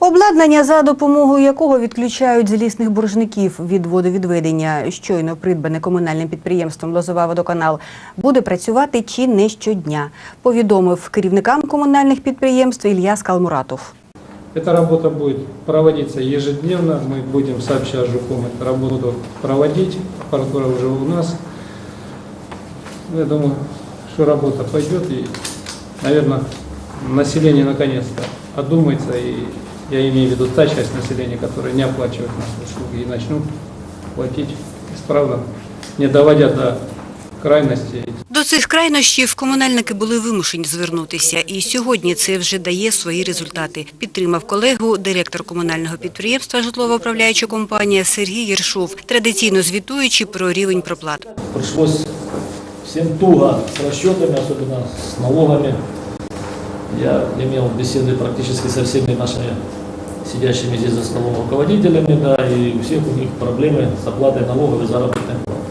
Обладнання, за допомогою якого відключають злісних боржників від водовідведення, щойно придбане комунальним підприємством Лозова водоканал, буде працювати чи не щодня, повідомив керівникам комунальних підприємств Ілля Скалмуратов. Эта работа будет проводиться ежедневно. Мы будем сообща с ЖУКом эту работу проводить. Аппаратура уже у нас. Я думаю, что работа пойдет и, наверное, население наконец-то одумается. И я имею в виду та часть населения, которая не оплачивает наши услуги, и начнут платить исправно, не доводя до крайности До цих крайнощів комунальники були вимушені звернутися, і сьогодні це вже дає свої результати. Підтримав колегу директор комунального підприємства житлово-управляюча компанія Сергій Єршов, традиційно звітуючи про рівень проплат. Пришлось всем туго с расчетами, особенно с налогами. Я имел беседы практически со всеми нашими сидящими здесь за столом руководителями, да, и у всех у них проблемы с оплатой налогов и заработной платы.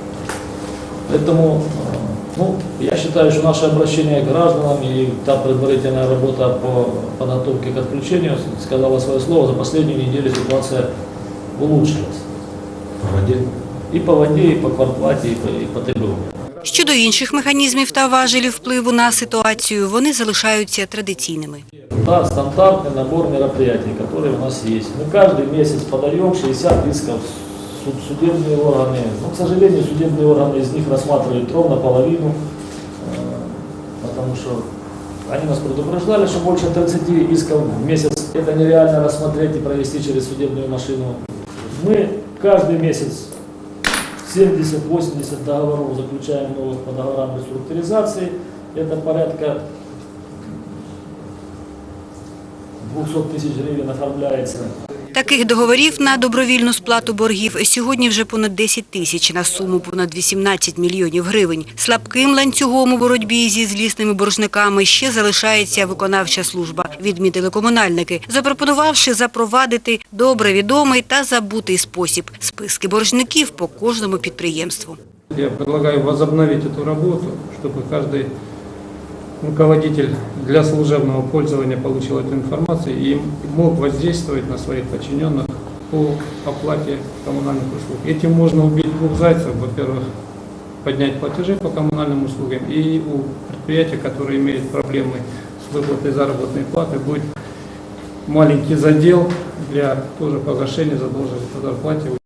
Поэтому, э, ну, я считаю, что наше обращение к гражданам и та предварительная работа по подготовке к отключению сказала свое слово. За последнюю неделю ситуация улучшилась. По воде. И по воде, и по квартплате, и по, и по ТБУ. Щодо інших механізмів та важелів впливу на ситуацію, вони залишаються традиційними. Да, стандартный набор мероприятий, которые у нас есть. Мы каждый месяц подаем 60 исков в суд- судебные органы. Но, к сожалению, судебные органы из них рассматривают ровно половину, э, потому что они нас предупреждали, что больше 30 исков в месяц это нереально рассмотреть и провести через судебную машину. Мы каждый месяц 70-80 договоров заключаем новых по договорам реструктуризации. Это порядка 200 тысяч гривен оформляется. Таких договорів на добровільну сплату боргів сьогодні вже понад 10 тисяч на суму понад 18 мільйонів гривень. Слабким ланцюгом у боротьбі зі злісними боржниками ще залишається виконавча служба, відмітили комунальники, запропонувавши запровадити добре відомий та забутий спосіб – списки боржників по кожному підприємству. Я предлагаю возобновить эту работу, чтобы каждый руководитель для служебного пользования получил эту информацию и мог воздействовать на своих подчиненных по оплате коммунальных услуг. Этим можно убить двух зайцев. Во-первых, поднять платежи по коммунальным услугам, и у предприятия, которое имеет проблемы с выплатой заработной платы, будет маленький задел для тоже погашения задолженности по зарплате.